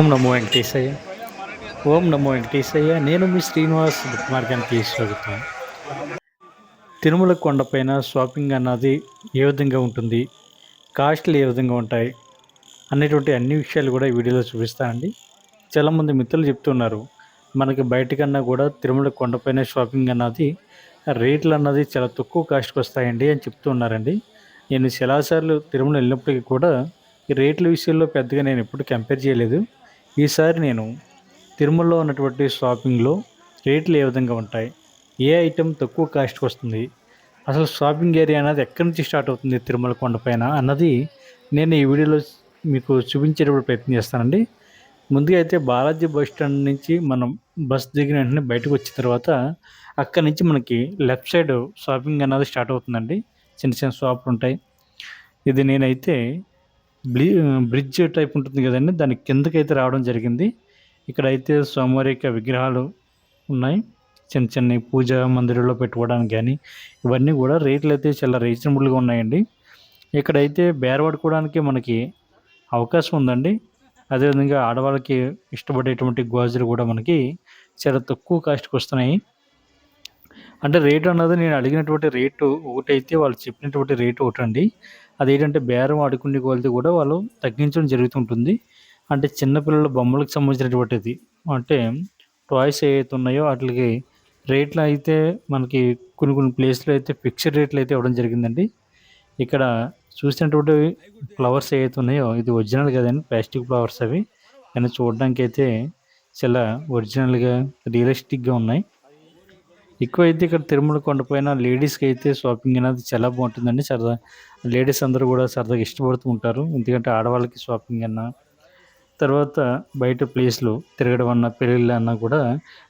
ఓం నమో వెంకటేశయ్య. ఓం నమో వెంకటేశయ్య. నేను మీ శ్రీనివాస్ బుక్ మార్గానికి స్వాగతం తిరుమల కొండపైన షాపింగ్ అన్నది ఏ విధంగా ఉంటుంది? కాస్ట్లు ఏ విధంగా ఉంటాయి? అనేటువంటి అన్ని విషయాలు కూడా ఈ వీడియోలో చూపిస్తానండి చాలామంది మిత్రులు చెప్తున్నారు మనకి బయటకన్నా కూడా తిరుమల కొండపైన షాపింగ్ అన్నది రేట్లు అన్నది చాలా తక్కువ కాస్ట్కి వస్తాయండి అని చెప్తున్నారండి నేను చాలాసార్లు తిరుమల వెళ్ళినప్పటికీ కూడా ఈ రేట్ల విషయంలో పెద్దగా నేను ఎప్పుడు కంపేర్ చేయలేదు. ఈసారి నేను తిరుమలలో ఉన్నటువంటి షాపింగ్లో రేట్లు ఏ విధంగా ఉంటాయి? ఏ ఐటెం తక్కువ కాస్ట్కి వస్తుంది? అసలు షాపింగ్ ఏరియా అనేది ఎక్కడి నుంచి స్టార్ట్ అవుతుంది తిరుమల కొండపైన అన్నది నేను ఈ వీడియోలో మీకు చూపించేటప్పుడు ప్రయత్నం చేస్తానండి. ముందుగా అయితే బాలాజీ బస్ స్టాండ్ నుంచి మనం బస్ దిగిన వెంటనే బయటకు వచ్చిన తర్వాత అక్కడి నుంచి మనకి లెఫ్ట్ సైడ్ షాపింగ్ అన్నది స్టార్ట్ అవుతుందండి. చిన్న చిన్న షాపులు ఉంటాయి. ఇది నేనైతే బ్లి బ్రిడ్జ్ టైప్ ఉంటుంది కదండి దాని కిందకైతే రావడం జరిగింది. ఇక్కడైతే సోమవారిక విగ్రహాలు ఉన్నాయి. చిన్న చిన్న పూజ మందిరంలో పెట్టుకోవడానికి కానీ ఇవన్నీ కూడా రేట్లు అయితే చాలా రీజనబుల్గా ఉన్నాయండి. ఇక్కడైతే బేరవాడుకోవడానికి మనకి అవకాశం ఉందండి. అదేవిధంగా ఆడవాళ్ళకి ఇష్టపడేటువంటి గాజులు కూడా మనకి చాలా తక్కువ కాస్ట్కి వస్తున్నాయి. అంటే రేటు అన్నది నేను అడిగినటువంటి రేటు ఒకటైతే వాళ్ళు చెప్పినటువంటి రేటు ఒకటండి. అదేంటంటే బేరం ఆడుకునే కొలది కూడా వాళ్ళు తగ్గించడం జరుగుతుంటుంది. అంటే చిన్నపిల్లల బొమ్మలకు సంబంధించినటువంటిది. అంటే టాయ్స్ ఏవైతే ఉన్నాయో వాటికి రేట్లు అయితే మనకి కొన్ని కొన్ని ప్లేస్లో అయితే ఫిక్స్డ్ రేట్లు అయితే ఇవ్వడం జరిగిందండి. ఇక్కడ చూసినటువంటి ఫ్లవర్స్ ఏవైతే ఉన్నాయో ఇది ఒరిజినల్ కదండి ప్లాస్టిక్ ఫ్లవర్స్ అవి. కానీ చూడడానికి అయితే చాలా ఒరిజినల్గా రియలిస్టిక్గా ఉన్నాయి. ఎక్కువ అయితే ఇక్కడ తిరుమల కొండపైన లేడీస్కి అయితే షాపింగ్ అనేది చాలా బాగుంటుందండి. సరదా లేడీస్ అందరూ కూడా సరదాగా ఇష్టపడుతూ ఉంటారు. ఎందుకంటే ఆడవాళ్ళకి షాపింగ్ అన్నా తర్వాత బయట ప్లేస్లు తిరగడం అన్న పెళ్ళిళ్ళు అన్నా కూడా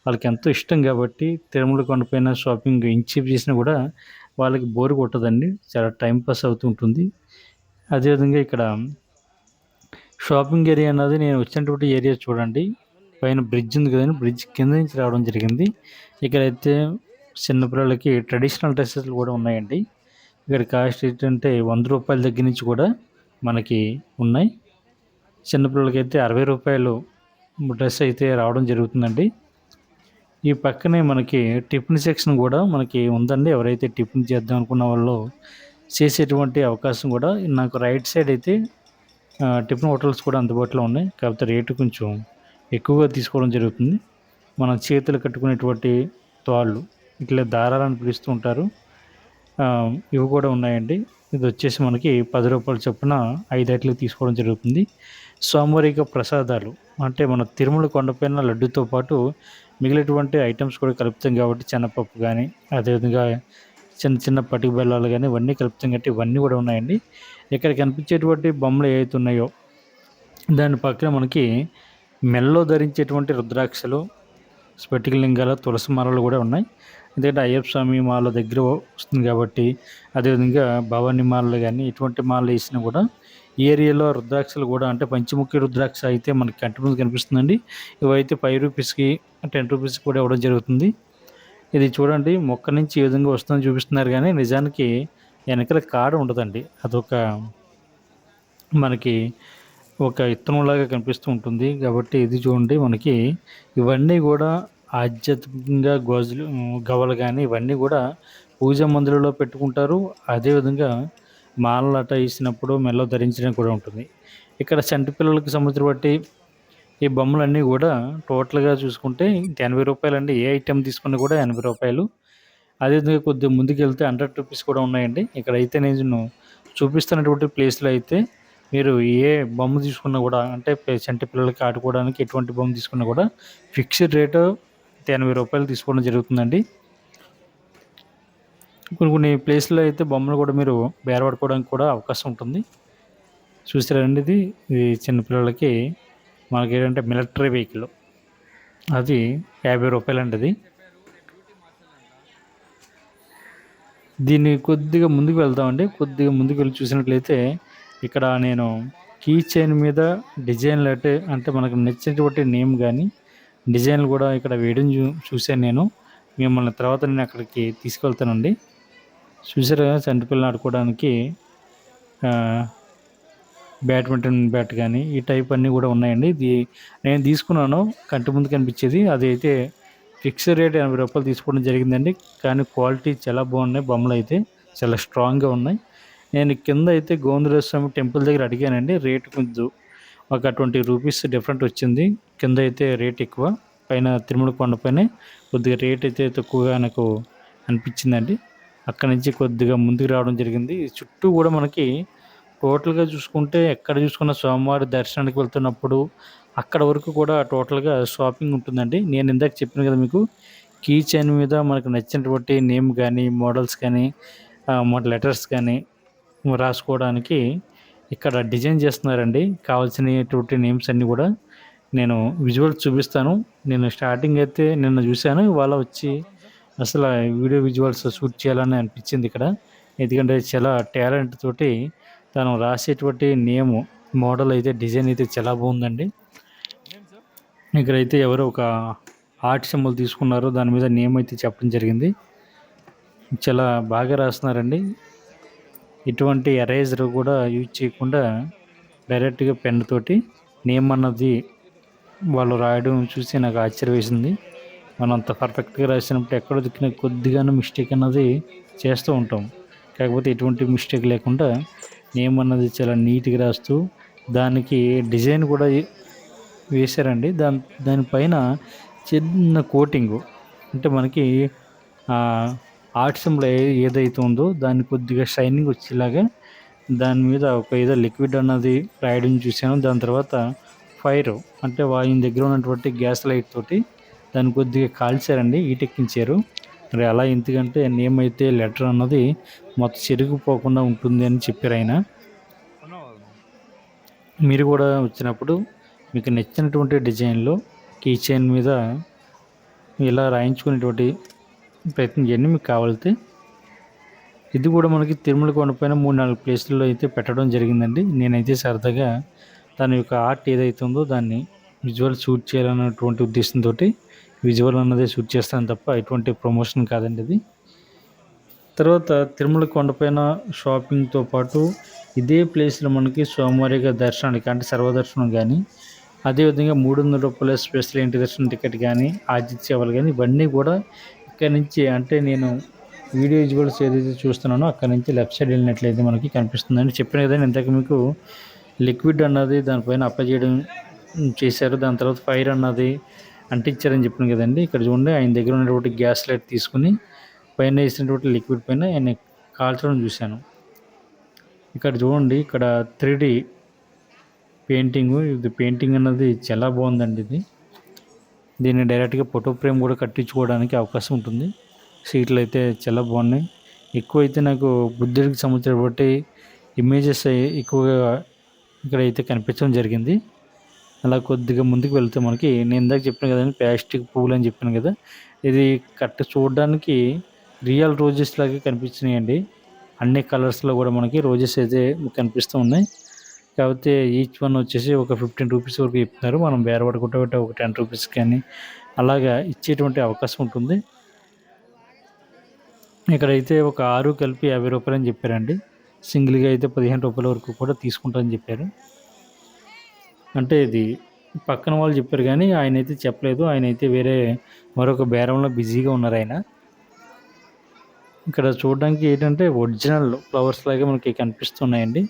వాళ్ళకి ఎంతో ఇష్టం కాబట్టి తిరుమల కొండపైన షాపింగ్ ఇంచీప్ చేసినా కూడా వాళ్ళకి బోర్ కొట్టదండి. చాలా టైం పాస్ అవుతూ ఉంటుంది. అదేవిధంగా ఇక్కడ షాపింగ్ ఏరియా అన్నది నేను వచ్చినటువంటి ఏరియా చూడండి. పైన బ్రిడ్జ్ ఉంది కదండి. బ్రిడ్జ్ కింద నుంచి రావడం జరిగింది. ఇక్కడైతే చిన్నపిల్లలకి ట్రెడిషనల్ డ్రెస్సెస్ కూడా ఉన్నాయండి. ఇక్కడ కాస్ట్ ఏంటంటే వంద రూపాయల దగ్గర నుంచి కూడా మనకి ఉన్నాయి. చిన్నపిల్లలకి అయితే అరవై రూపాయలు డ్రెస్ అయితే రావడం జరుగుతుందండి. ఈ పక్కనే మనకి టిఫిన్ సెక్షన్ కూడా మనకి ఉందండి. ఎవరైతే టిఫిన్ చేద్దాం అనుకున్న వాళ్ళు చేసేటువంటి అవకాశం కూడా నాకు రైట్ సైడ్ అయితే టిఫిన్ హోటల్స్ కూడా అందుబాటులో ఉన్నాయి. కాకపోతే రేటు కొంచెం ఎక్కువగా తీసుకోవడం జరుగుతుంది. మన చేతులు కట్టుకునేటువంటి తాళ్ళు ఇట్లా దారాలను పిలుస్తూ ఉంటారు. ఇవి కూడా ఉన్నాయండి. ఇది వచ్చేసి మనకి పది రూపాయల చొప్పున ఐదు తీసుకోవడం జరుగుతుంది. సోమవారిక ప్రసాదాలు అంటే మన తిరుమల కొండపైన లడ్డుతో పాటు మిగిలినటువంటి ఐటమ్స్ కూడా కలుపుతాం కాబట్టి శనగపప్పు కానీ అదేవిధంగా చిన్న చిన్న పటిక బెల్లాలు కానీ ఇవన్నీ కలుపుతాం కాబట్టి ఇవన్నీ కూడా ఉన్నాయండి. ఇక్కడ కనిపించేటువంటి బొమ్మలు ఏవైతే ఉన్నాయో దాని పక్కన మనకి మెల్లో ధరించేటువంటి రుద్రాక్షలు స్ఫటిక తులసి మాలలు కూడా ఉన్నాయి. ఎందుకంటే అయ్యప్ప స్వామి మాల దగ్గర వస్తుంది కాబట్టి అదేవిధంగా భవానీ మాలలు కానీ ఎటువంటి మాలలు వేసినా కూడా ఈ ఏరియాలో రుద్రాక్షలు కూడా అంటే పంచముఖి రుద్రాక్ష అయితే మనకి కంటి ముందు కనిపిస్తుందండి. ఇవైతే ఫైవ్ రూపీస్కి టెన్ రూపీస్కి కూడా ఇవ్వడం జరుగుతుంది. ఇది చూడండి మొక్క నుంచి ఏ విధంగా వస్తుందని చూపిస్తున్నారు కానీ నిజానికి వెనకాల కాడ ఉండదండి. అదొక మనకి ఒక ఇత్తనంలాగా కనిపిస్తూ ఉంటుంది. కాబట్టి ఇది చూడండి మనకి. ఇవన్నీ కూడా ఆధ్యాత్మికంగా గోజులు గవలు కానీ ఇవన్నీ కూడా పూజ మందిరంలో పెట్టుకుంటారు. అదేవిధంగా మాలలాట వేసినప్పుడు మెల్ల ధరించడం కూడా ఉంటుంది. ఇక్కడ చంటి పిల్లలకు సంబంధించిన బట్టి ఈ బొమ్మలన్నీ కూడా టోటల్గా చూసుకుంటే ఎనభై రూపాయలు అండి ఏ ఐటెం తీసుకున్నా కూడా ఎనభై రూపాయలు. అదేవిధంగా కొద్దిగా ముందుకు వెళ్తే హండ్రెడ్ రూపీస్ కూడా ఉన్నాయండి. ఇక్కడైతే నేను చూపిస్తున్నటువంటి ప్లేస్లో అయితే మీరు ఏ బొమ్మ తీసుకున్నా కూడా అంటే చంటి పిల్లలకి ఆడుకోవడానికి ఎటువంటి బొమ్మ తీసుకున్నా కూడా ఫిక్స్డ్ రేటు ఎనభై రూపాయలు తీసుకోవడం జరుగుతుందండి. కొన్ని కొన్ని ప్లేస్లో అయితే బొమ్మలు కూడా మీరు బేరపడుకోవడానికి కూడా అవకాశం ఉంటుంది. చూసారండి ఇది ఇది చిన్నపిల్లలకి మనకి ఏంటంటే మిలిటరీ వెహికల్. అది యాభై రూపాయలు అండి అది. దీన్ని కొద్దిగా ముందుకు వెళ్దామండి. కొద్దిగా ముందుకు వెళ్ళి చూసినట్లయితే ఇక్కడ నేను కీ చైన్ మీద డిజైన్లు అంటే అంటే మనకు నచ్చినటువంటి నేమ్ కానీ డిజైన్లు కూడా ఇక్కడ వేయడం చూ చూశాను నేను. మిమ్మల్ని తర్వాత నేను అక్కడికి తీసుకెళ్తానండి. చూసారా చంటిపిల్లలు ఆడుకోవడానికి బ్యాడ్మింటన్ బ్యాట్ కానీ ఈ టైప్ అన్నీ కూడా ఉన్నాయండి. ఇది నేను తీసుకున్నాను కంటి ముందు కనిపించేది అది అయితే ఫిక్స్డ్ రేట్ ఎనభై రూపాయలు తీసుకోవడం జరిగిందండి. కానీ క్వాలిటీ చాలా బాగున్నాయి బొమ్మలు అయితే చాలా స్ట్రాంగ్గా ఉన్నాయి. నేను కింద అయితే గోవిందరాజ స్వామి టెంపుల్ దగ్గర అడిగానండి రేట్ కొంచెం ఒక ట్వంటీ రూపీస్ డిఫరెంట్ వచ్చింది. కింద అయితే రేట్ ఎక్కువ పైన తిరుమల కొండపైన కొద్దిగా రేట్ అయితే తక్కువగా నాకు అనిపించిందండి. అక్కడ నుంచి కొద్దిగా ముందుకు రావడం జరిగింది. చుట్టూ కూడా మనకి టోటల్గా చూసుకుంటే ఎక్కడ చూసుకున్న స్వామివారి దర్శనానికి వెళ్తున్నప్పుడు అక్కడ వరకు కూడా టోటల్గా షాపింగ్ ఉంటుందండి. నేను ఇందాక చెప్పాను కదా మీకు కీ చైన్ మీద మనకు నచ్చినటువంటి నేమ్ కానీ మోడల్స్ కానీ మన లెటర్స్ కానీ రాసుకోవడానికి ఇక్కడ డిజైన్ చేస్తున్నారండి. కావాల్సినటువంటి నేమ్స్ అన్నీ కూడా నేను విజువల్ చూపిస్తాను. నేను స్టార్టింగ్ అయితే నిన్న చూశాను. ఇవాళ వచ్చి అసలు వీడియో విజువల్స్ షూట్ చేయాలని అనిపించింది ఇక్కడ. ఎందుకంటే చాలా టాలెంట్ తోటి తను రాసేటువంటి నేమ్ మోడల్ అయితే డిజైన్ అయితే చాలా బాగుందండి. ఇక్కడైతే ఎవరో ఒక ఆర్ట్ సింబల్ తీసుకున్నారు దాని మీద నేమ్ అయితే చెప్పడం జరిగింది. చాలా బాగా రాస్తున్నారండి. ఇటువంటి ఎరేజర్ కూడా యూజ్ చేయకుండా డైరెక్ట్గా పెన్ తోటి నేమ్ అన్నది వాళ్ళు రాయడం చూసి నాకు ఆశ్చర్య వేసింది. మనం అంత పర్ఫెక్ట్గా రాసినప్పుడు ఎక్కడ దిక్కిన కొద్దిగానే మిస్టేక్ అన్నది చేస్తూ ఉంటాం. కాకపోతే ఎటువంటి మిస్టేక్ లేకుండా నేమ్ అన్నది చాలా నీట్గా రాస్తూ దానికి డిజైన్ కూడా వేశారండి. దాని దానిపైన చిన్న కోటింగు. అంటే మనకి ఆర్ట్ ఏదైతే ఉందో దాన్ని కొద్దిగా షైనింగ్ వచ్చేలాగా దాని మీద ఒక ఏదో లిక్విడ్ అన్నది రాయడం చూశాను. దాని తర్వాత ఫైర్ అంటే ఆయన దగ్గర ఉన్నటువంటి గ్యాస్ లైట్ తోటి దాన్ని కొద్దిగా కాల్చారండి ఈటెక్కించారు మరి అలా ఎందుకంటే నేమ్ అయితే లెటర్ అన్నది మొత్తం చెరిగిపోకుండా ఉంటుంది అని చెప్పారు ఆయన. మీరు కూడా వచ్చినప్పుడు మీకు నచ్చినటువంటి డిజైన్లో కీ చైన్ మీద ఇలా రాయించుకునేటువంటి ప్రయత్నం చేయండి మీకు కావాలితే. ఇది కూడా మనకి తిరుమల కొండపైన మూడు నాలుగు ప్లేసుల్లో అయితే పెట్టడం జరిగిందండి. నేనైతే సరదాగా దాని యొక్క ఆర్ట్ ఏదైతే ఉందో దాన్ని విజువల్ షూట్ చేయాలన్నటువంటి ఉద్దేశంతో విజువల్ అన్నదే షూట్ చేస్తాను తప్ప ఎటువంటి ప్రమోషన్ కాదండి ఇది. తర్వాత తిరుమల కొండపైన షాపింగ్తో పాటు ఇదే ప్లేస్లో మనకి సోమవారిగా దర్శనానికి అంటే సర్వదర్శనం కానీ అదేవిధంగా మూడు వందల రూపాయల స్పెషల్ ఇంటి దర్శనం టికెట్ కానీ ఆతిథ్య సేవలు కానీ ఇవన్నీ కూడా ఇక్కడ నుంచి అంటే నేను వీడియో విజువల్స్ ఏదైతే చూస్తున్నానో అక్కడ నుంచి లెఫ్ట్ సైడ్ వెళ్ళినట్లయితే మనకి కనిపిస్తుందని చెప్పిన కదా ఇంతకు మీకు లిక్విడ్ అన్నది దానిపైన అప్లై చేయడం చేశారు. దాని తర్వాత ఫైర్ అన్నది అంటించారని చెప్పిన కదండి. ఇక్కడ చూడండి ఆయన దగ్గర ఉన్నటువంటి గ్యాస్ లైట్ తీసుకుని పైన వేసినటువంటి లిక్విడ్ పైన ఆయన కాల్చడం చూశాను. ఇక్కడ చూడండి ఇక్కడ త్రీ పెయింటింగ్ ఇది పెయింటింగ్ అన్నది చాలా బాగుందండి ఇది. దీన్ని డైరెక్ట్గా ఫోటో ఫ్రేమ్ కూడా కట్టించుకోవడానికి అవకాశం ఉంటుంది. సీట్లు అయితే చాలా బాగున్నాయి. ఎక్కువ అయితే నాకు బుద్ధుడికి సంబంధించిన బట్టి ఇమేజెస్ ఎక్కువగా ఇక్కడ అయితే కనిపించడం జరిగింది. అలా కొద్దిగా ముందుకు వెళ్తే మనకి నేను ఇందాక చెప్పాను కదండి ప్లాస్టిక్ పువ్వులు అని చెప్పాను కదా ఇది కట్ట చూడడానికి రియల్ రోజెస్ లాగే కనిపించినాయండి. అన్ని కలర్స్లో కూడా మనకి రోజెస్ అయితే కనిపిస్తూ ఉన్నాయి. కాకపోతే ఈచ్ వన్ వచ్చేసి ఒక ఫిఫ్టీన్ రూపీస్ వరకు చెప్తున్నారు మనం బేరపడుకుంటే ఒక టెన్ రూపీస్ కానీ అలాగా ఇచ్చేటువంటి అవకాశం ఉంటుంది. ఇక్కడైతే ఒక ఆరు కలిపి యాభై రూపాయలు అని చెప్పారండి. సింగిల్గా అయితే పదిహేను రూపాయల వరకు కూడా తీసుకుంటారని చెప్పారు. అంటే ఇది పక్కన వాళ్ళు చెప్పారు కానీ ఆయన అయితే చెప్పలేదు. ఆయన అయితే వేరే మరొక బేరంలో బిజీగా ఉన్నారు ఆయన. ఇక్కడ చూడడానికి ఏంటంటే ఒరిజినల్ ఫ్లవర్స్ లాగా మనకి కనిపిస్తున్నాయండి.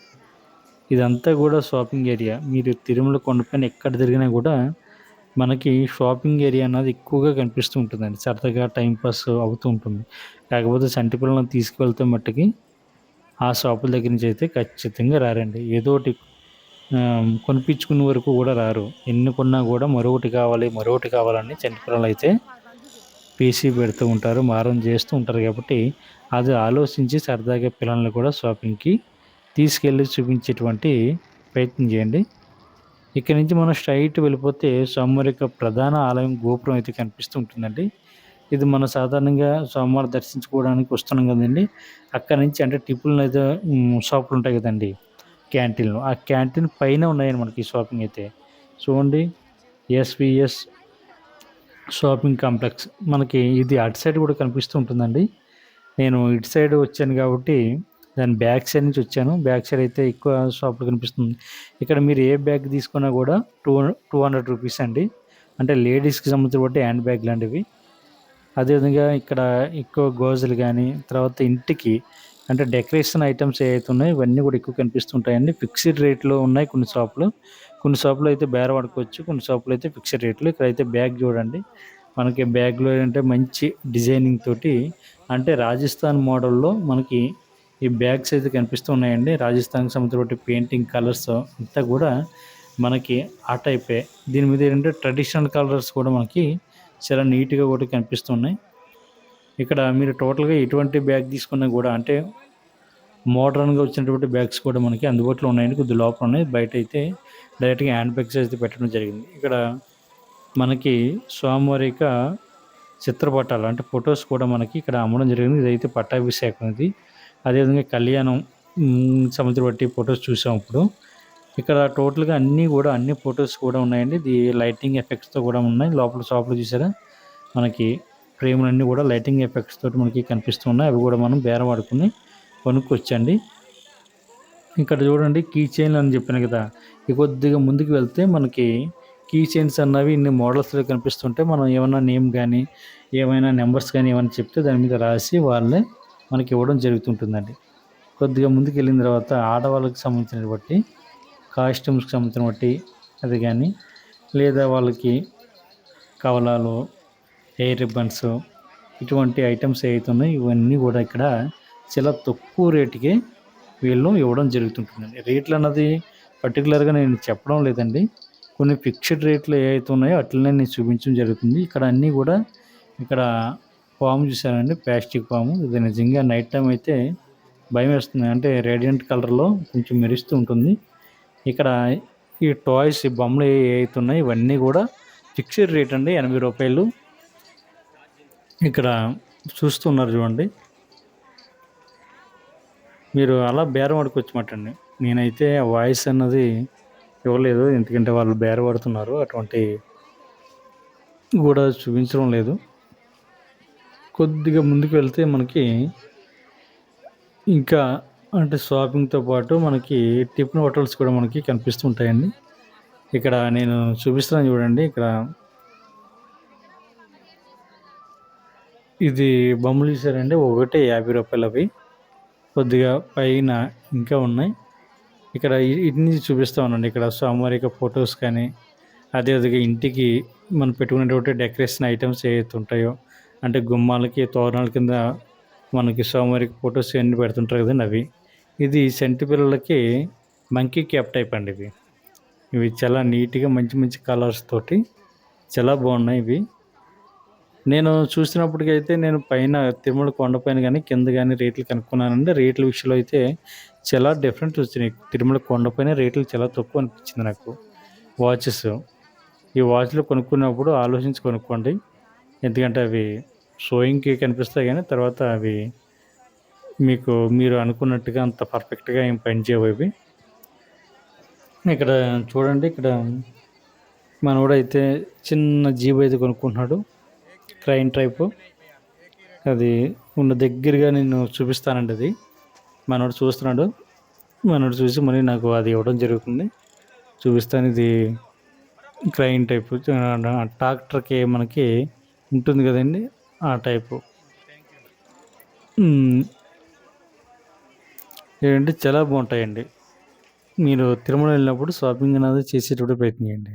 ఇదంతా కూడా షాపింగ్ ఏరియా. మీరు తిరుమల కొండపైన ఎక్కడ తిరిగినా కూడా మనకి షాపింగ్ ఏరియా అన్నది ఎక్కువగా కనిపిస్తూ ఉంటుందండి. సరదాగా టైంపాస్ అవుతూ ఉంటుంది. కాకపోతే చంటి పిల్లలను తీసుకువెళ్తే మట్టుకి ఆ షాపుల దగ్గర నుంచి అయితే ఖచ్చితంగా రారండి. ఏదో ఒకటి కొనిపించుకునే వరకు కూడా రారు. ఎన్ని కొన్నా కూడా మరొకటి కావాలి మరొకటి కావాలని చంటి పిల్లలు అయితే పీసీ పెడుతూ ఉంటారు మారం చేస్తూ ఉంటారు. కాబట్టి అది ఆలోచించి సరదాగా పిల్లల్ని కూడా షాపింగ్కి తీసుకెళ్ళి చూపించేటువంటి ప్రయత్నం చేయండి. ఇక్కడ నుంచి మనం స్ట్రైట్ వెళ్ళిపోతే సోమవారి యొక్క ప్రధాన ఆలయం గోపురం అయితే కనిపిస్తూ ఉంటుందండి. ఇది మనం సాధారణంగా సోమవారం దర్శించుకోవడానికి వస్తున్నాం కదండి. అక్కడ నుంచి అంటే టిప్పులు అయితే షాపులు ఉంటాయి కదండి. క్యాంటీన్లు. ఆ క్యాంటీన్ పైన ఉన్నాయండి మనకి షాపింగ్ అయితే. చూడండి. SVS shopping complex. మనకి ఇది అటు సైడ్ కూడా కనిపిస్తూ ఉంటుందండి. నేను ఇటు సైడ్ వచ్చాను కాబట్టి దాని బ్యాక్ సైడ్ నుంచి వచ్చాను. బ్యాక్ సైడ్ అయితే ఎక్కువ షాపులు కనిపిస్తుంది. ఇక్కడ మీరు ఏ బ్యాగ్ తీసుకున్నా కూడా టూ టూ హండ్రెడ్ రూపీస్ అండి. అంటే లేడీస్కి సంబంధించిన బట్టి హ్యాండ్ బ్యాగ్ లాంటివి. అదేవిధంగా ఇక్కడ ఎక్కువ గోజులు కానీ తర్వాత ఇంటికి అంటే డెకరేషన్ ఐటమ్స్ ఏవైతే ఉన్నాయో ఇవన్నీ కూడా ఎక్కువ కనిపిస్తుంటాయండి. ఫిక్స్డ్ రేట్లో ఉన్నాయి కొన్ని షాపులు కొన్ని షాపులు అయితే బేర పడుకోవచ్చు కొన్ని షాపులు అయితే ఫిక్స్డ్ రేట్లు ఇక్కడ అయితే బ్యాగ్ చూడండి. మనకి బ్యాగ్లో ఏంటంటే మంచి డిజైనింగ్ తోటి అంటే రాజస్థాన్ మోడల్లో మనకి ఈ బ్యాగ్స్ అయితే కనిపిస్తూ ఉన్నాయండి. రాజస్థాన్కి సంబంధించిన పెయింటింగ్ కలర్స్ అంతా కూడా మనకి ఆ టైపే. దీని మీద ఏంటంటే ట్రెడిషనల్ కలర్స్ కూడా మనకి చాలా నీట్గా కూడా కనిపిస్తున్నాయి ఇక్కడ మీరు టోటల్గా ఎటువంటి బ్యాగ్ తీసుకున్నా కూడా అంటే మోడర్న్గా వచ్చినటువంటి బ్యాగ్స్ కూడా మనకి అందుబాటులో ఉన్నాయండి. కొద్ది లోపల ఉన్నాయి. బయట అయితే డైరెక్ట్గా హ్యాండ్ బ్యాగ్స్ అయితే పెట్టడం జరిగింది. ఇక్కడ మనకి స్వామివారిక చిత్రపటాలు అంటే ఫొటోస్ కూడా మనకి ఇక్కడ అమ్మడం జరిగింది. ఇదైతే పట్టాభిషేకం ఇది. అదేవిధంగా కళ్యాణం సముద్ర బట్టి ఫొటోస్ చూసాం ఇప్పుడు. ఇక్కడ టోటల్గా అన్నీ కూడా అన్ని ఫొటోస్ కూడా ఉన్నాయండి. ఇది లైటింగ్ ఎఫెక్ట్స్తో కూడా ఉన్నాయి. లోపల షాప్లో చూసారా? మనకి ఫ్రేములన్నీ కూడా లైటింగ్ ఎఫెక్ట్స్ తోటి మనకి కనిపిస్తున్నాయి అవి కూడా మనం బేర ఆడుకుని కొనుక్కొచ్చండి. ఇక్కడ చూడండి కీ చైన్లు అని చెప్పాను కదా. ఇక కొద్దిగా ముందుకు వెళ్తే మనకి కీ చైన్స్ అన్నవి ఇన్ని మోడల్స్లో కనిపిస్తుంటే మనం ఏమైనా నేమ్ కానీ ఏమైనా నెంబర్స్ కానీ ఏమైనా చెప్తే దాని మీద రాసి వాళ్ళే మనకి ఇవ్వడం జరుగుతుంటుందండి. కొద్దిగా ముందుకు వెళ్ళిన తర్వాత ఆడవాళ్ళకి సంబంధించిన బట్టి కాస్ట్యూమ్స్కి సంబంధించిన బట్టి అది కానీ లేదా వాళ్ళకి కవలాలు హెయిర్ రిబ్బన్స్ ఇటువంటి ఐటమ్స్ ఉన్నాయో ఇవన్నీ కూడా ఇక్కడ చాలా తక్కువ రేటుకే వీళ్ళు ఇవ్వడం జరుగుతుంటుందండి. రేట్లు అన్నది పర్టికులర్గా నేను చెప్పడం లేదండి. కొన్ని ఫిక్స్డ్ రేట్లు ఏవైతే ఉన్నాయో అట్లనే నేను చూపించడం జరుగుతుంది. ఇక్కడ అన్నీ కూడా ఇక్కడ పాము చూసానండి ప్లాస్టిక్ పాము. ఇది నిజంగా నైట్ టైం అయితే భయం వేస్తుంది. అంటే రేడియంట్ కలర్లో కొంచెం మెరుస్తూ ఉంటుంది. ఇక్కడ ఈ టాయ్స్ ఈ బొమ్మలు అవుతున్నాయి ఇవన్నీ కూడా ఫిక్స్డ్ రేట్ అండి ఎనభై రూపాయలు. ఇక్కడ చూస్తున్నారు చూడండి. మీరు అలా బేరం అండి నేనైతే వాయిస్ అన్నది ఇవ్వలేదు. ఎందుకంటే వాళ్ళు బేరపడుతున్నారు అటువంటి కూడా చూపించడం లేదు. కొద్దిగా ముందుకు వెళ్తే మనకి ఇంకా అంటే షాపింగ్తో పాటు మనకి టిఫిన్ హోటల్స్ కూడా మనకి కనిపిస్తూ ఉంటాయండి. ఇక్కడ నేను చూపిస్తున్నాను చూడండి. ఇక్కడ ఇది బొమ్మలు ఇచ్చారండి ఒకటే యాభై రూపాయలు అవి కొద్దిగా పైన ఇంకా ఉన్నాయి. ఇక్కడ ఇన్ని చూపిస్తా ఉన్నాండి ఇక్కడ స్వామివారి యొక్క ఫొటోస్ కానీ అదేవిధంగా ఇంటికి మనం పెట్టుకునేటువంటి డెకరేషన్ ఐటమ్స్ ఏవైతే ఉంటాయో అంటే గుమ్మాలకి తోరణాల కింద మనకి సోమవారికి ఫొటోస్ అన్నీ పెడుతుంటారు కదండి అవి. ఇది సెంటి పిల్లలకి మంకీ క్యాప్ టైప్ అండి ఇవి ఇవి చాలా నీట్గా మంచి మంచి కలర్స్ తోటి చాలా బాగున్నాయి ఇవి. నేను చూసినప్పటికైతే నేను పైన తిరుమల కొండపైన కానీ కింద కానీ రేట్లు కనుక్కున్నానండి. రేట్ల విషయంలో అయితే చాలా డిఫరెంట్ వచ్చినాయి. తిరుమల కొండపైన రేట్లు చాలా తక్కువ అనిపించింది నాకు. వాచెస్. ఈ వాచ్లు కొనుక్కున్నప్పుడు ఆలోచించి కొనుక్కోండి. ఎందుకంటే అవి షోయింగ్కి కనిపిస్తాయి కానీ తర్వాత అవి మీకు మీరు అనుకున్నట్టుగా అంత పర్ఫెక్ట్గా ఏం పనిచేయవు ఇవి. ఇక్కడ చూడండి ఇక్కడ మనోడైతే చిన్న జీబ్ అయితే కొనుక్కుంటున్నాడు క్రైన్ టైపు. అది ఉన్న దగ్గరగా నేను చూపిస్తానండి అది. మనోడు చూస్తున్నాడు మనోడు చూసి మళ్ళీ నాకు అది ఇవ్వడం జరుగుతుంది. చూపిస్తాను ఇది క్రైన్ టైపు ట్రాక్టర్కి మనకి ఉంటుంది కదండి ఆ టైపు. ఏంటంటే చాలా బాగుంటాయండి. మీరు తిరుమల వెళ్ళినప్పుడు షాపింగ్ అనేది చేసేటప్పుడు ప్రయత్నించండి.